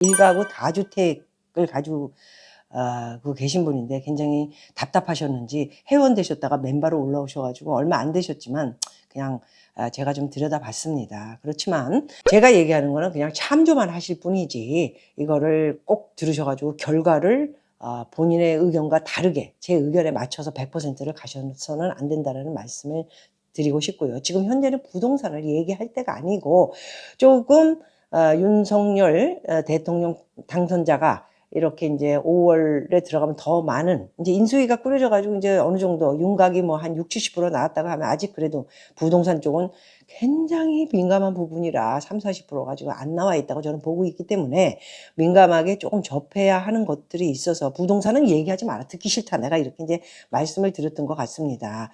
일가구 다주택을 가지고 아, 그 계신 분인데 굉장히 답답하셨는지 회원 되셨다가 멤버로 올라오셔가지고 얼마 안 되셨지만 그냥 아, 제가 좀 들여다봤습니다. 그렇지만 제가 얘기하는 거는 그냥 참조만 하실 뿐이지 이거를 꼭 들으셔가지고 결과를 아, 본인의 의견과 다르게 제 의견에 맞춰서 100%를 가셔서는 안 된다는 말씀을 드리고 싶고요. 지금 현재는 부동산을 얘기할 때가 아니고 조금 어, 윤석열 어, 대통령 당선자가 이렇게 이제 5월에 들어가면 더 많은 이제 인수위가 꾸려져 가지고 이제 어느 정도 윤곽이 뭐 한 60, 70% 나왔다가 하면 아직 그래도 부동산 쪽은 굉장히 민감한 부분이라 3, 40% 가지고 안 나와 있다고 저는 보고 있기 때문에 민감하게 조금 접해야 하는 것들이 있어서 부동산은 얘기하지 마라. 듣기 싫다. 내가 이렇게 이제 말씀을 드렸던 것 같습니다.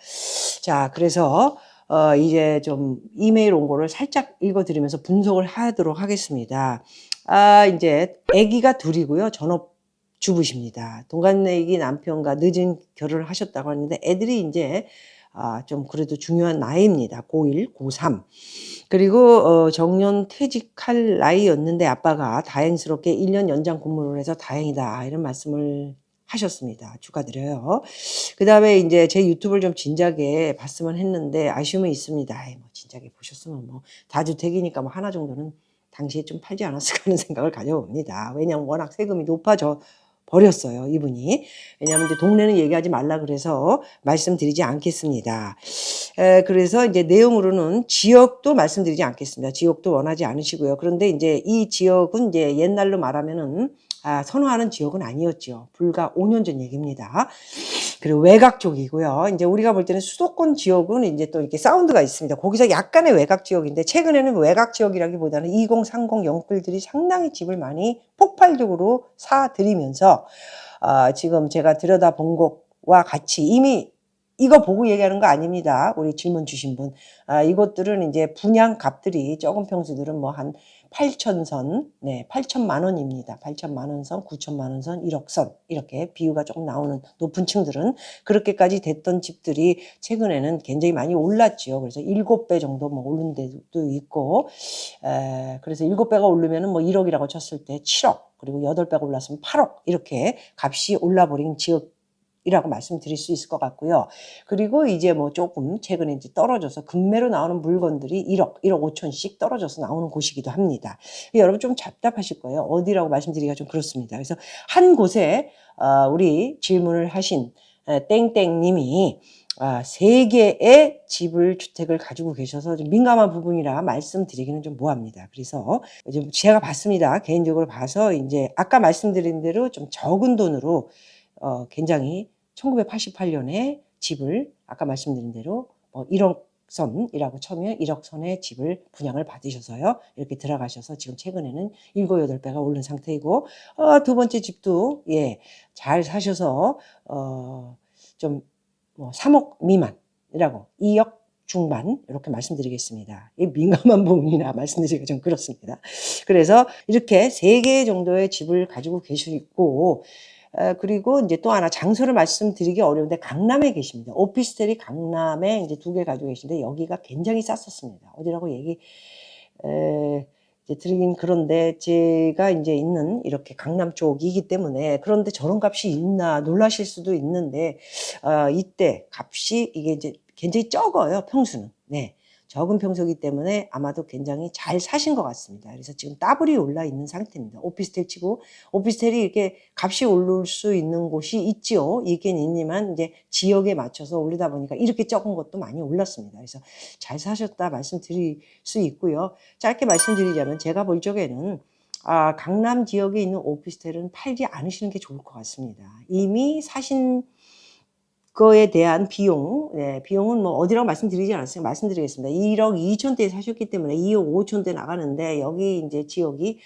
자, 그래서 어, 이제 좀 이메일 온 거를 살짝 읽어드리면서 분석을 하도록 하겠습니다. 아, 이제 아기가 둘이고요. 전업 주부십니다. 동갑내기 남편과 늦은 결혼을 하셨다고 하는데 애들이 이제 아, 좀 그래도 중요한 나이입니다. 고1, 고3. 그리고 어, 정년 퇴직할 나이였는데 아빠가 다행스럽게 1년 연장 근무를 해서 다행이다. 이런 말씀을 하셨습니다. 축하드려요. 그 다음에 이제 제 유튜브를 좀 진작에 봤으면 했는데 아쉬움이 있습니다. 아이, 뭐 진작에 보셨으면 뭐 다주택이니까 뭐 하나 정도는 당시에 좀 팔지 않았을까 하는 생각을 가져봅니다. 왜냐하면 워낙 세금이 높아져 버렸어요, 이분이. 왜냐하면 이제 동네는 얘기하지 말라 그래서 말씀드리지 않겠습니다. 에, 그래서 이제 내용으로는 지역도 말씀드리지 않겠습니다. 지역도 원하지 않으시고요. 그런데 이제 이 지역은 이제 옛날로 말하면은 아, 선호하는 지역은 아니었죠. 불과 5년 전 얘기입니다. 그리고 외곽 쪽이고요. 이제 우리가 볼 때는 수도권 지역은 이제 또 이렇게 사운드가 있습니다. 거기서 약간의 외곽 지역인데 최근에는 외곽 지역이라기보다는 20, 30 영끌들이 상당히 집을 많이 폭발적으로 사들이면서 아, 지금 제가 들여다본 것과 같이 이미 이거 보고 얘기하는 거 아닙니다. 우리 질문 주신 분. 아, 이것들은 이제 분양 값들이 적은 평수들은 뭐한 8천 선, 네, 8천만 원입니다. 8천만 원 선, 9천만 원 선, 1억 선 이렇게 비유가 조금 나오는 높은 층들은 그렇게까지 됐던 집들이 최근에는 굉장히 많이 올랐지요. 그래서 7배 정도 뭐 오른 데도 있고, 에, 그래서 7배가 오르면은 뭐 1억이라고 쳤을 때 7억, 그리고 8배가 올랐으면 8억 이렇게 값이 올라버린 지역 이라고 말씀드릴 수 있을 것 같고요. 그리고 이제 뭐 조금 최근에 이제 떨어져서 금매로 나오는 물건들이 1억, 1억 5천씩 떨어져서 나오는 곳이기도 합니다. 여러분 좀 답답하실 거예요. 어디라고 말씀드리기가 좀 그렇습니다. 그래서 한 곳에 어, 우리 질문을 하신 에, 땡땡님이 아, 세 개의 집을 주택을 가지고 계셔서 좀 민감한 부분이라 말씀드리기는 좀 뭐합니다. 그래서 좀 제가 봤습니다. 개인적으로 봐서 이제 아까 말씀드린 대로 좀 적은 돈으로 어, 굉장히 1988년에 집을 아까 말씀드린 대로 뭐 1억 선이라고 쳐면 1억 선의 집을 분양을 받으셔서요. 이렇게 들어가셔서 지금 최근에는 7, 8배가 오른 상태이고 어, 두 번째 집도 예, 잘 사셔서 어, 좀 뭐 3억 미만이라고 2억 중반 이렇게 말씀드리겠습니다. 이 민감한 부분이나 말씀드리기가 좀 그렇습니다. 그래서 이렇게 세 개 정도의 집을 가지고 계시고 어, 그리고 이제 또 하나 장소를 말씀드리기 어려운데 강남에 계십니다. 오피스텔이 강남에 이제 두 개 가지고 계신데 여기가 굉장히 쌌었습니다. 어디라고 얘기 에, 이제 드리긴 그런데 제가 이제 있는 이렇게 강남 쪽이기 때문에 그런데 저런 값이 있나 놀라실 수도 있는데 어, 이때 값이 이게 이제 굉장히 적어요 평수는. 네. 적은 평수이기 때문에 아마도 굉장히 잘 사신 것 같습니다. 그래서 지금 더블이 올라 있는 상태입니다. 오피스텔 치고 오피스텔이 이렇게 값이 오를 수 있는 곳이 있지요. 있긴 있지만 이제 지역에 맞춰서 오르다 보니까 이렇게 적은 것도 많이 올랐습니다. 그래서 잘 사셨다 말씀드릴 수 있고요. 짧게 말씀드리자면 제가 볼 적에는 아, 강남 지역에 있는 오피스텔은 팔지 않으시는 게 좋을 것 같습니다. 이미 사신 거에 대한 비용, 네, 비용은 뭐 어디라고 말씀드리지 않았어요. 말씀드리겠습니다. 1억 2천대에 사셨기 때문에 2억 5천대 나가는데 여기 이제 지역이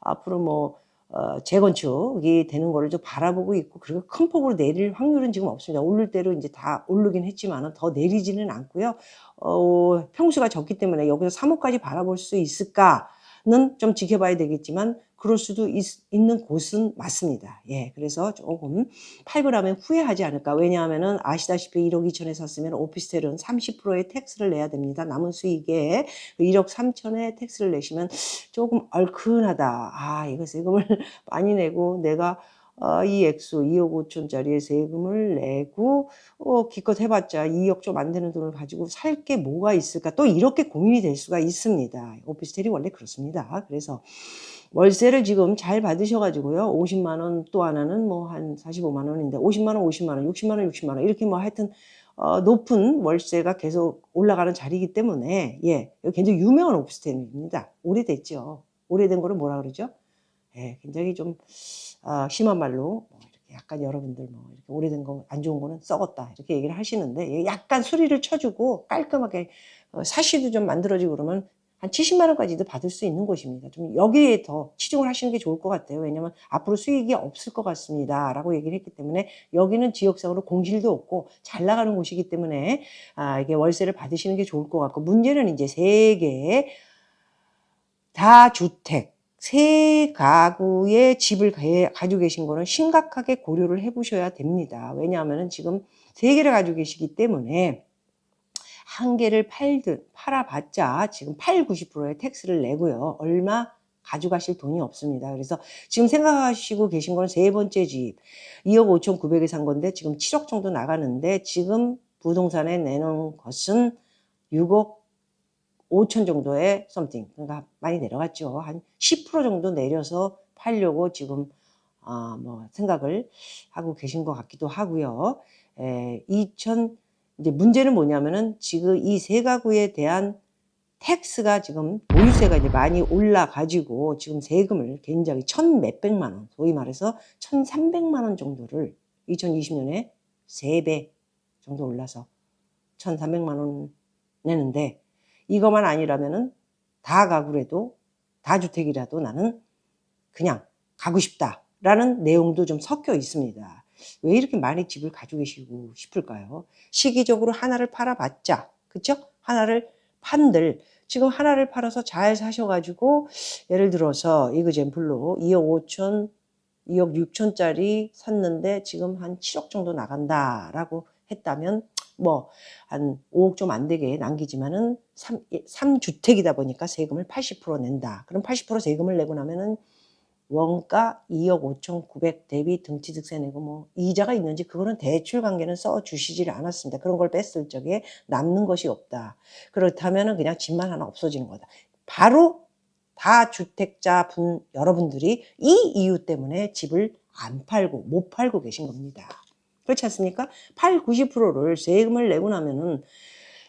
앞으로 뭐 어, 재건축이 되는 거를 좀 바라보고 있고 그리고 큰 폭으로 내릴 확률은 지금 없습니다. 오를 대로 이제 다 오르긴 했지만 더 내리지는 않고요. 어, 평수가 적기 때문에 여기서 3억까지 바라볼 수 있을까는 좀 지켜봐야 되겠지만 그럴 수도 있, 는 곳은 맞습니다. 예, 그래서 조금 8g에 후회하지 않을까. 왜냐하면은 아시다시피 1억 2천에 샀으면 오피스텔은 30%의 텍스를 내야 됩니다. 남은 수익에 1억 3천에 텍스를 내시면 조금 얼큰하다. 아, 이거 세금을 많이 내고 내가 어, 이 액수 2억 5천짜리의 세금을 내고 어, 기껏 해봤자 2억 좀 안 되는 돈을 가지고 살 게 뭐가 있을까 또 이렇게 고민이 될 수가 있습니다. 오피스텔이 원래 그렇습니다. 그래서 월세를 지금 잘 받으셔가지고요. 50만 원 또 하나는 뭐 한 45만 원인데 50만 원, 50만 원, 60만 원, 60만 원 이렇게 뭐 하여튼 어, 높은 월세가 계속 올라가는 자리이기 때문에 예, 굉장히 유명한 오피스텔입니다. 오래됐죠. 오래된 거를 뭐라 그러죠? 예, 굉장히 좀 어, 심한 말로 뭐 약간 여러분들 뭐 이렇게 오래된 거 안 좋은 거는 썩었다 이렇게 얘기를 하시는데 약간 수리를 쳐주고 깔끔하게 어, 사시도 좀 만들어지고 그러면 한 70만 원까지도 받을 수 있는 곳입니다. 좀 여기에 더 치중을 하시는 게 좋을 것 같아요. 왜냐하면 앞으로 수익이 없을 것 같습니다.라고 얘기를 했기 때문에 여기는 지역상으로 공실도 없고 잘 나가는 곳이기 때문에 아, 이게 월세를 받으시는 게 좋을 것 같고 문제는 이제 세 개의 다주택 세 가구의 집을 가- 가지고 계신 거는 심각하게 고려를 해보셔야 됩니다. 왜냐하면 지금 세 개를 가지고 계시기 때문에 한 개를 팔든 팔아봤자 지금 8, 90%의 텍스를 내고요. 얼마 가져가실 돈이 없습니다. 그래서 지금 생각하시고 계신 건세 번째 집 2억 5천 9백에 산 건데 지금 7억 정도 나가는데 지금 부동산에 내놓은 것은 6억 5천 정도의 썸띵 그러니까 많이 내려갔죠. 한 10% 정도 내려서 팔려고 지금 아, 뭐 생각을 하고 계신 것 같기도 하고요. 에, 2000 이제 문제는 뭐냐면은 지금 이 세 가구에 대한 텍스가 지금 보유세가 이제 많이 올라 가지고 지금 세금을 굉장히 천 몇백만 원, 소위 말해서 천삼백만 원 정도를 2020년에 세 배 정도 올라서 천삼백만 원 내는데 이것만 아니라면은 다 가구라도 다 주택이라도 나는 그냥 가고 싶다라는 내용도 좀 섞여 있습니다. 왜 이렇게 많이 집을 가지고 계시고 싶을까요? 시기적으로 하나를 팔아봤자, 그쵸? 하나를 판들, 지금 하나를 팔아서 잘 사셔가지고, 예를 들어서 이그젠플로 2억 5천, 2억 6천짜리 샀는데 지금 한 7억 정도 나간다라고 했다면, 뭐, 한 5억 좀 안 되게 남기지만은 3, 3주택이다 보니까 세금을 80% 낸다. 그럼 80% 세금을 내고 나면은 원가 2억 5천 9백 대비 등치득세 내고 뭐 이자가 있는지 그거는 대출 관계는 써 주시질 않았습니다. 그런 걸 뺐을 적에 남는 것이 없다. 그렇다면은 그냥 집만 하나 없어지는 거다. 바로 다 주택자 분 여러분들이 이 이유 때문에 집을 안 팔고 못 팔고 계신 겁니다. 그렇지 않습니까? 8, 90%를 세금을 내고 나면은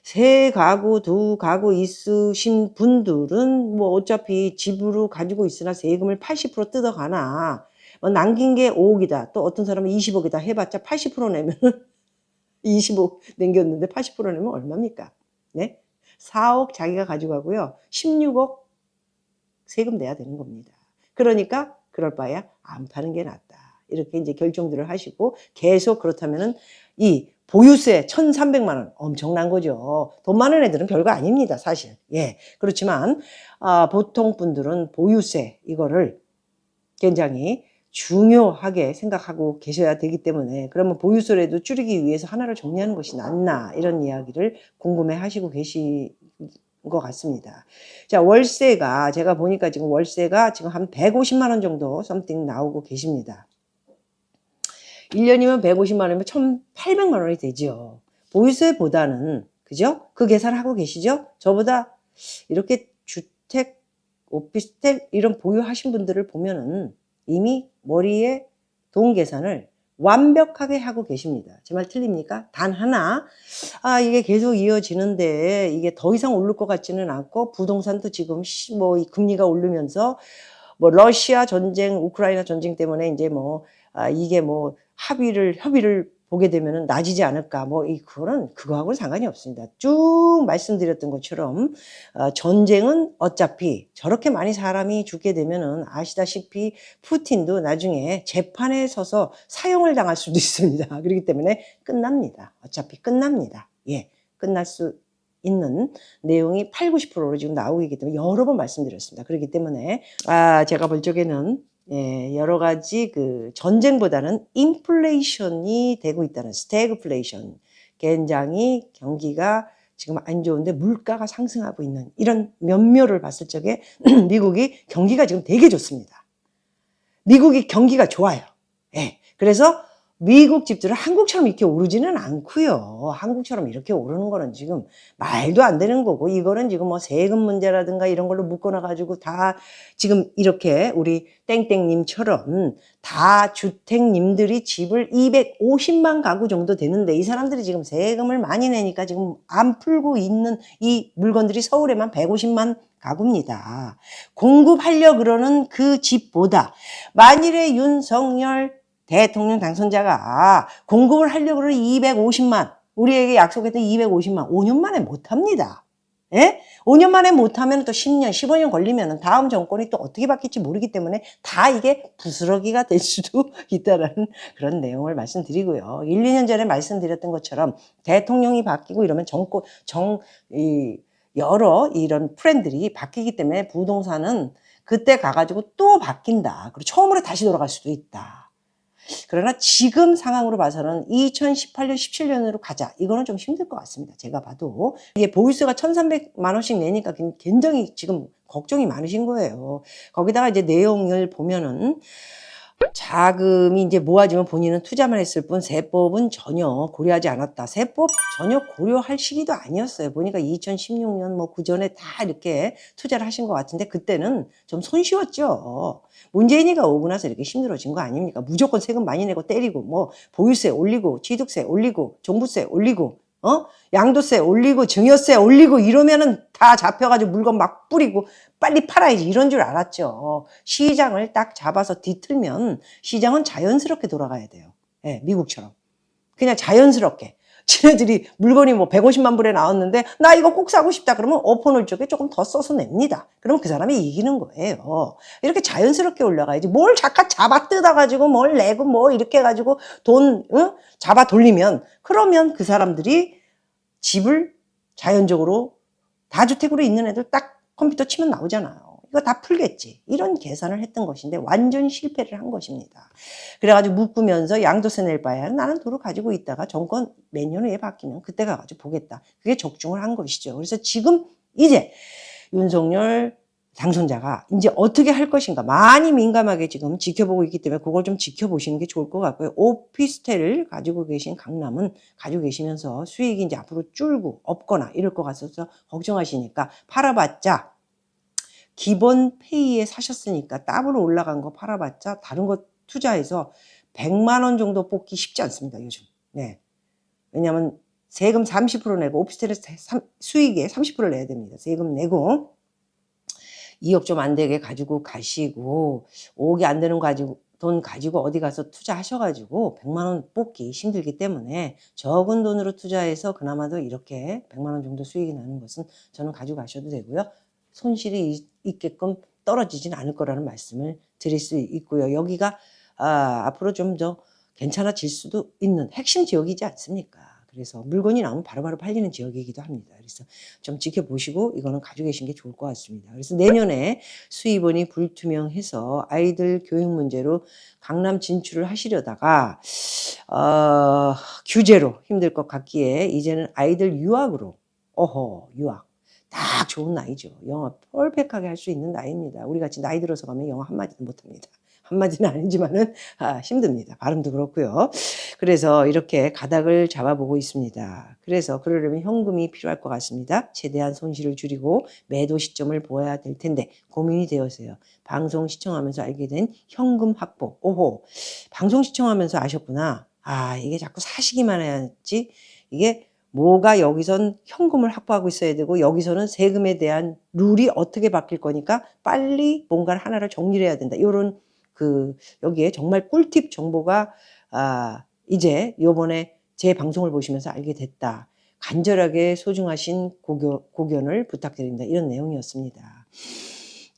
세 가구, 두 가구 있으신 분들은 뭐 어차피 집으로 가지고 있으나 세금을 80% 뜯어가나 뭐 남긴 게 5억이다. 또 어떤 사람은 20억이다 해봤자 80% 내면은 20억 남겼는데 80% 내면 얼마입니까? 네? 4억 자기가 가져가고요. 16억 세금 내야 되는 겁니다. 그러니까 그럴 바에야 안 파는 게 낫다. 이렇게 이제 결정들을 하시고 계속 그렇다면은 이 보유세 1,300만 원 엄청난 거죠. 돈 많은 애들은 별거 아닙니다, 사실. 예. 그렇지만 아, 보통 분들은 보유세 이거를 굉장히 중요하게 생각하고 계셔야 되기 때문에 그러면 보유세라도 줄이기 위해서 하나를 정리하는 것이 낫나 이런 이야기를 궁금해 하시고 계신 것 같습니다. 자, 월세가 제가 보니까 지금 월세가 지금 한 150만 원 정도 썸띵 나오고 계십니다. 1년이면 150만 원이면 1,800만 원이 되죠. 보유세보다는 그죠? 그 계산을 하고 계시죠? 저보다 이렇게 주택, 오피스텔 이런 보유하신 분들을 보면은 이미 머리에 돈 계산을 완벽하게 하고 계십니다. 제 말 틀립니까? 단 하나, 아, 이게 계속 이어지는데 이게 더 이상 오를 것 같지는 않고 부동산도 지금 시- 뭐이 금리가 오르면서 뭐 러시아 전쟁, 우크라이나 전쟁 때문에 이제 뭐 아, 이게 뭐 합의를 협의를 보게 되면은 나아지지 않을까 뭐 이 그거는 그거하고는 상관이 없습니다. 쭉 말씀드렸던 것처럼 어, 전쟁은 어차피 저렇게 많이 사람이 죽게 되면은 아시다시피 푸틴도 나중에 재판에 서서 사형을 당할 수도 있습니다. 그렇기 때문에 끝납니다. 어차피 끝납니다. 예, 끝날 수 있는 내용이 8, 90%로 지금 나오고 있기 때문에 여러 번 말씀드렸습니다. 그렇기 때문에 아 제가 볼 적에는 예, 여러 가지 그 전쟁보다는 인플레이션이 되고 있다는 스태그플레이션 굉장히 경기가 지금 안 좋은데 물가가 상승하고 있는 이런 면묘를 봤을 적에 미국이 경기가 지금 되게 좋습니다. 미국이 경기가 좋아요. 예. 그래서 미국 집들은 한국처럼 이렇게 오르지는 않고요. 한국처럼 이렇게 오르는 거는 지금 말도 안 되는 거고 이거는 지금 뭐 세금 문제라든가 이런 걸로 묶어놔 가지고 다 지금 이렇게 우리 땡땡님처럼 다 주택님들이 집을 250만 가구 정도 되는데 이 사람들이 지금 세금을 많이 내니까 지금 안 풀고 있는 이 물건들이 서울에만 150만 가구입니다. 공급하려 그러는 그 집보다 만일에 윤석열 대통령 당선자가 공급을 하려고 그러는 250만 우리에게 약속했던 250만 5년 만에 못 합니다. 예? 5년 만에 못하면 또 10년, 15년 걸리면 다음 정권이 또 어떻게 바뀔지 모르기 때문에 다 이게 부스러기가 될 수도 있다라는 그런 내용을 말씀드리고요. 1, 2년 전에 말씀드렸던 것처럼 대통령이 바뀌고 이러면 정권, 정, 이, 여러 이런 프렌들이 바뀌기 때문에 부동산은 그때 가가지고 또 바뀐다. 그리고 처음으로 다시 돌아갈 수도 있다. 그러나 지금 상황으로 봐서는 2018년, 17년으로 가자. 이거는 좀 힘들 것 같습니다. 제가 봐도. 이게 보유세가 1,300만 원씩 내니까 굉장히 지금 걱정이 많으신 거예요. 거기다가 이제 내용을 보면은 자금이 이제 모아지면 본인은 투자만 했을 뿐 세법은 전혀 고려하지 않았다. 세법 전혀 고려할 시기도 아니었어요. 보니까 2016년 뭐 그전에 다 이렇게 투자를 하신 것 같은데 그때는 좀 손쉬웠죠. 문재인이가 오고 나서 이렇게 힘들어진 거 아닙니까? 무조건 세금 많이 내고 때리고 뭐 보유세 올리고 취득세 올리고 종부세 올리고 어? 양도세 올리고 증여세 올리고 이러면은 다 잡혀가지고 물건 막 뿌리고 빨리 팔아야지 이런 줄 알았죠. 시장을 딱 잡아서 뒤틀면 시장은 자연스럽게 돌아가야 돼요. 예, 미국처럼. 그냥 자연스럽게. 지네들이 물건이 뭐 150만 불에 나왔는데 나 이거 꼭 사고 싶다 그러면 오퍼널 쪽에 조금 더 써서 냅니다. 그럼 그 사람이 이기는 거예요. 이렇게 자연스럽게 올라가야지. 뭘 잠깐 잡아 뜯어가지고 뭘 내고 뭐 이렇게 해가지고 돈 응? 잡아 돌리면 그러면 그 사람들이 집을 자연적으로 다주택으로 있는 애들 딱 컴퓨터 치면 나오잖아요. 이거 다 풀겠지. 이런 계산을 했던 것인데 완전 실패를 한 것입니다. 그래가지고 묶으면서 양도세 낼 바에 나는 도로 가지고 있다가 정권 몇 년 후에 바뀌면 그때 가가지고 보겠다. 그게 적중을 한 것이죠. 그래서 지금 이제 윤석열 당선자가 이제 어떻게 할 것인가 많이 민감하게 지금 지켜보고 있기 때문에 그걸 좀 지켜보시는 게 좋을 것 같고요. 오피스텔을 가지고 계신 강남은 가지고 계시면서 수익이 이제 앞으로 줄고 없거나 이럴 것 같아서 걱정하시니까 팔아봤자 기본 페이에 사셨으니까 더블로 올라간 거 팔아봤자 다른 거 투자해서 100만 원 정도 뽑기 쉽지 않습니다. 요즘. 네. 왜냐하면 세금 30% 내고 오피스텔에 수익의 30%를 내야 됩니다. 세금 내고 2억 좀 안 되게 가지고 가시고 5억이 안 되는 거 가지고 돈 가지고 어디 가서 투자하셔가지고 100만 원 뽑기 힘들기 때문에 적은 돈으로 투자해서 그나마도 이렇게 100만 원 정도 수익이 나는 것은 저는 가지고 가셔도 되고요. 손실이 있게끔 떨어지진 않을 거라는 말씀을 드릴 수 있고요. 여기가 아, 앞으로 좀 더 괜찮아질 수도 있는 핵심 지역이지 않습니까? 그래서 물건이 나오면 바로바로 팔리는 지역이기도 합니다. 그래서 좀 지켜보시고 이거는 가지고 계신 게 좋을 것 같습니다. 그래서 내년에 수입원이 불투명해서 아이들 교육 문제로 강남 진출을 하시려다가 어, 규제로 힘들 것 같기에 이제는 아이들 유학으로 어허 유학 딱 좋은 나이죠. 영어 펄펙하게 할 수 있는 나이입니다. 우리 같이 나이 들어서 가면 영어 한마디도 못합니다. 한마디는 아니지만은 아, 힘듭니다. 발음도 그렇고요. 그래서 이렇게 가닥을 잡아보고 있습니다. 그래서 그러려면 현금이 필요할 것 같습니다. 최대한 손실을 줄이고 매도 시점을 보아야 될 텐데 고민이 되어서요. 방송 시청하면서 알게 된 현금 확보. 오호, 방송 시청하면서 아셨구나. 아, 이게 자꾸 사시기만 해야지. 이게 뭐가 여기선 현금을 확보하고 있어야 되고 여기서는 세금에 대한 룰이 어떻게 바뀔 거니까 빨리 뭔가를 하나를 정리를 해야 된다. 이런 그 여기에 정말 꿀팁 정보가 아 이제 요번에 제 방송을 보시면서 알게 됐다. 간절하게 소중하신 고견, 고견 을 부탁드립니다. 이런 내용이었습니다.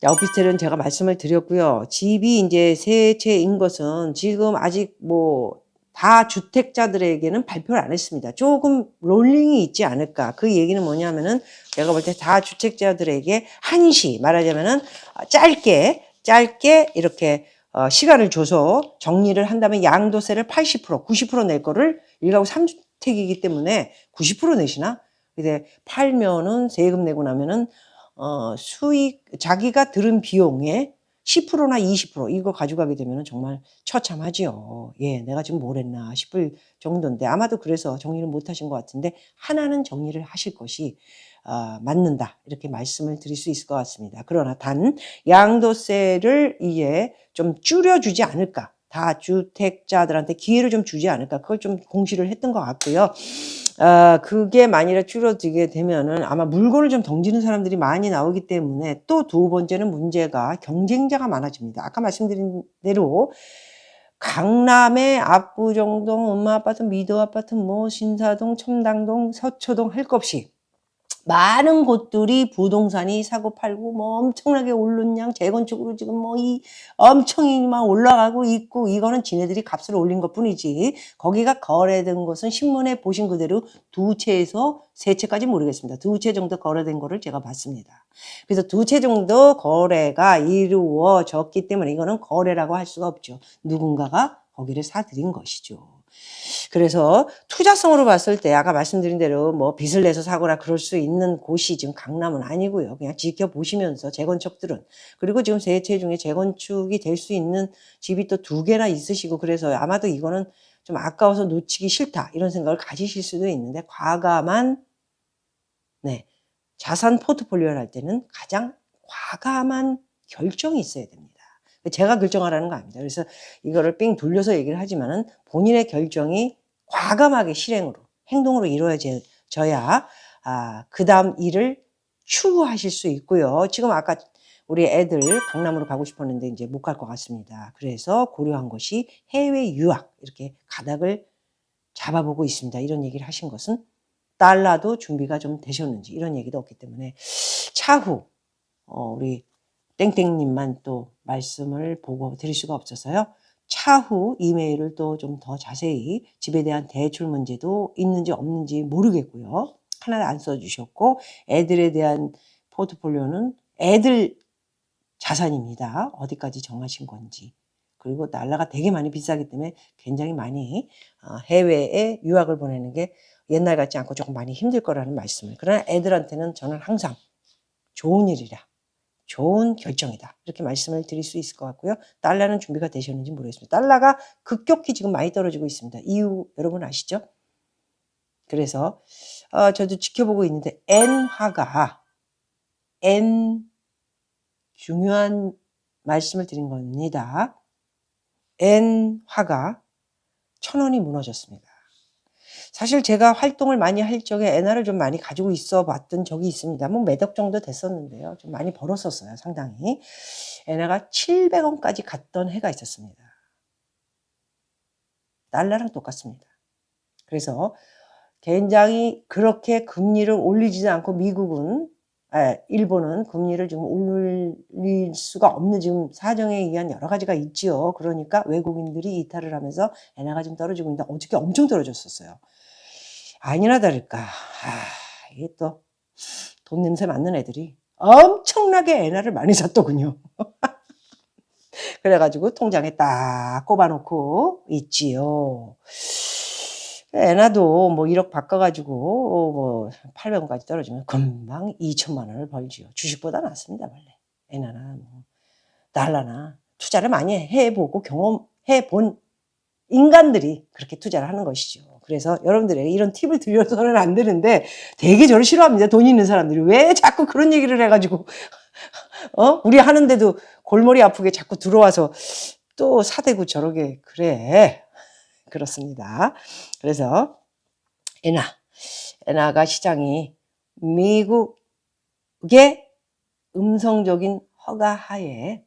자, 오피스텔은 제가 말씀을 드렸고요. 집이 이제 세 채인 것은 지금 아직 뭐 다 주택자들에게는 발표를 안 했습니다. 조금 롤링이 있지 않을까. 그 얘기는 뭐냐면은 내가 볼 때 다 주택자들에게 한시 말하자면은 짧게 짧게 이렇게 어, 시간을 줘서 정리를 한다면 양도세를 80% 90%낼 거를 1가구 3주택이기 때문에 90% 내시나? 근데 팔면은 세금 내고 나면은 어, 수익 자기가 들은 비용에 10%나 20% 이거 가져가게 되면 정말 처참하지요. 예, 내가 지금 뭘 했나 싶을 정도인데 아마도 그래서 정리를 못 하신 것 같은데 하나는 정리를 하실 것이 아, 맞는다 이렇게 말씀을 드릴 수 있을 것 같습니다. 그러나 단 양도세를 이제 좀 줄여주지 않을까. 다 주택자들한테 기회를 좀 주지 않을까. 그걸 좀 공시를 했던 것 같고요. 아, 그게 만일에 줄어들게 되면은 아마 물건을 좀 던지는 사람들이 많이 나오기 때문에 또 두 번째는 문제가 경쟁자가 많아집니다. 아까 말씀드린 대로 강남의 압구정동, 엄마 아파트, 미도 아파트, 뭐 신사동, 첨당동, 서초동 할 것 없이 많은 곳들이 부동산이 사고 팔고 뭐 엄청나게 오른 양 재건축으로 지금 뭐 이 엄청이 막 올라가고 있고 이거는 지네들이 값을 올린 것 뿐이지 거기가 거래된 것은 신문에 보신 그대로 두 채에서 세 채까지 모르겠습니다. 두 채 정도 거래된 거를 제가 봤습니다. 그래서 두 채 정도 거래가 이루어졌기 때문에 이거는 거래라고 할 수가 없죠. 누군가가 거기를 사들인 것이죠. 그래서 투자성으로 봤을 때 아까 말씀드린 대로 뭐 빚을 내서 사거나 그럴 수 있는 곳이 지금 강남은 아니고요. 그냥 지켜보시면서 재건축들은 그리고 지금 세채 중에 재건축이 될 수 있는 집이 또 두 개나 있으시고 그래서 아마도 이거는 좀 아까워서 놓치기 싫다 이런 생각을 가지실 수도 있는데 과감한 네 자산 포트폴리오를 할 때는 가장 과감한 결정이 있어야 됩니다. 제가 결정하라는 거 아닙니다. 그래서 이거를 삥 돌려서 얘기를 하지만은 본인의 결정이 과감하게 실행으로 행동으로 이루어져야 아, 그 다음 일을 추구하실 수 있고요. 지금 아까 우리 애들 강남으로 가고 싶었는데 이제 못 갈 것 같습니다. 그래서 고려한 것이 해외 유학 이렇게 가닥을 잡아보고 있습니다. 이런 얘기를 하신 것은 달러도 준비가 좀 되셨는지 이런 얘기도 없기 때문에 차후 어, 우리 땡땡님만 또 말씀을 보고 드릴 수가 없어서요. 차후 이메일을 또 좀 더 자세히 집에 대한 대출 문제도 있는지 없는지 모르겠고요. 하나도 안 써주셨고 애들에 대한 포트폴리오는 애들 자산입니다. 어디까지 정하신 건지. 그리고 달러가 되게 많이 비싸기 때문에 굉장히 많이 어, 해외에 유학을 보내는 게 옛날 같지 않고 조금 많이 힘들 거라는 말씀을. 그러나 애들한테는 저는 항상 좋은 일이라 좋은 결정이다. 이렇게 말씀을 드릴 수 있을 것 같고요. 달러는 준비가 되셨는지 모르겠습니다. 달러가 급격히 지금 많이 떨어지고 있습니다. 이유 여러분 아시죠? 그래서 어, 저도 지켜보고 있는데 엔화가 엔 중요한 말씀을 드린 겁니다. 엔화가 천 원이 무너졌습니다. 사실 제가 활동을 많이 할 적에 엔화를 좀 많이 가지고 있어 봤던 적이 있습니다. 뭐 매덕 정도 됐었는데요. 좀 많이 벌었었어요. 상당히. 엔화가 700원까지 갔던 해가 있었습니다. 달러랑 똑같습니다. 그래서 굉장히 그렇게 금리를 올리지도 않고 미국은 아, 일본은 금리를 지금 올릴 수가 없는 지금 사정에 의한 여러 가지가 있지요. 그러니까 외국인들이 이탈을 하면서 엔화가 좀 떨어지고 있는데 어저께 엄청 떨어졌었어요. 아니나 다를까. 아, 이게 또 돈 냄새 맡는 애들이 엄청나게 엔화를 많이 샀더군요. 그래가지고 통장에 딱 꼽아놓고 있지요. 엔화도 뭐 1억 바꿔가지고 뭐 800원까지 떨어지면 금방 2천만 원을 벌지요. 주식보다 낫습니다, 원래. 엔화나 뭐 달러나 투자를 많이 해보고 경험해본 인간들이 그렇게 투자를 하는 것이죠. 그래서 여러분들에게 이런 팁을 드려서는 안 되는데 되게 저를 싫어합니다. 돈 있는 사람들이. 왜 자꾸 그런 얘기를 해가지고, 어? 우리 하는데도 골머리 아프게 자꾸 들어와서 또 사대고 저러게, 그래. 그렇습니다. 그래서 엔화. 엔화가 시장이 미국의 음성적인 허가하에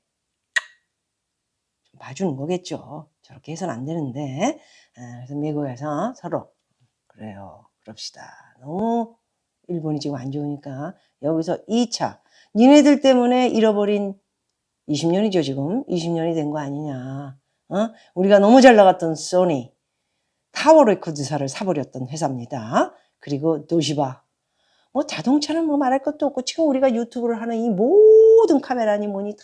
좀 봐주는 거겠죠. 저렇게 해서는 안 되는데 아, 그래서 미국에서 서로 그래요 그럽시다 너무 일본이 지금 안 좋으니까 여기서 2차 니네들 때문에 잃어버린 20년이죠 지금 20년이 된 거 아니냐 어? 우리가 너무 잘 나갔던 소니 타워 레코드사를 사버렸던 회사입니다. 그리고 도시바. 뭐 자동차는 뭐 말할 것도 없고 지금 우리가 유튜브를 하는 이 모든 카메라니 뭐니 다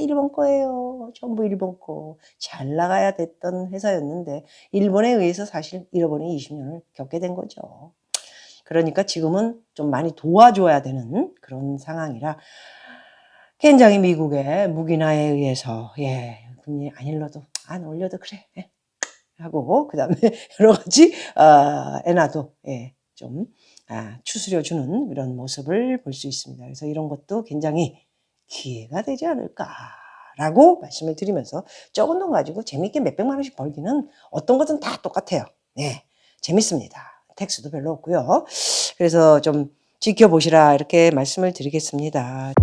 일본 거예요. 전부 일본 거. 잘 나가야 됐던 회사였는데 일본에 의해서 사실 잃어버린 20년을 겪게 된 거죠. 그러니까 지금은 좀 많이 도와줘야 되는 그런 상황이라 굉장히 미국의 무기나에 의해서 예 금리 안 일러도 안 올려도 그래 예, 하고 그 다음에 여러 가지 어, 엔화도 예, 좀 아, 추스려 주는 이런 모습을 볼 수 있습니다. 그래서 이런 것도 굉장히 기회가 되지 않을까라고 말씀을 드리면서 적은 돈 가지고 재밌게 몇백만 원씩 벌기는 어떤 것은 다 똑같아요. 네, 재밌습니다. 텍스도 별로 없고요. 그래서 좀 지켜보시라 이렇게 말씀을 드리겠습니다.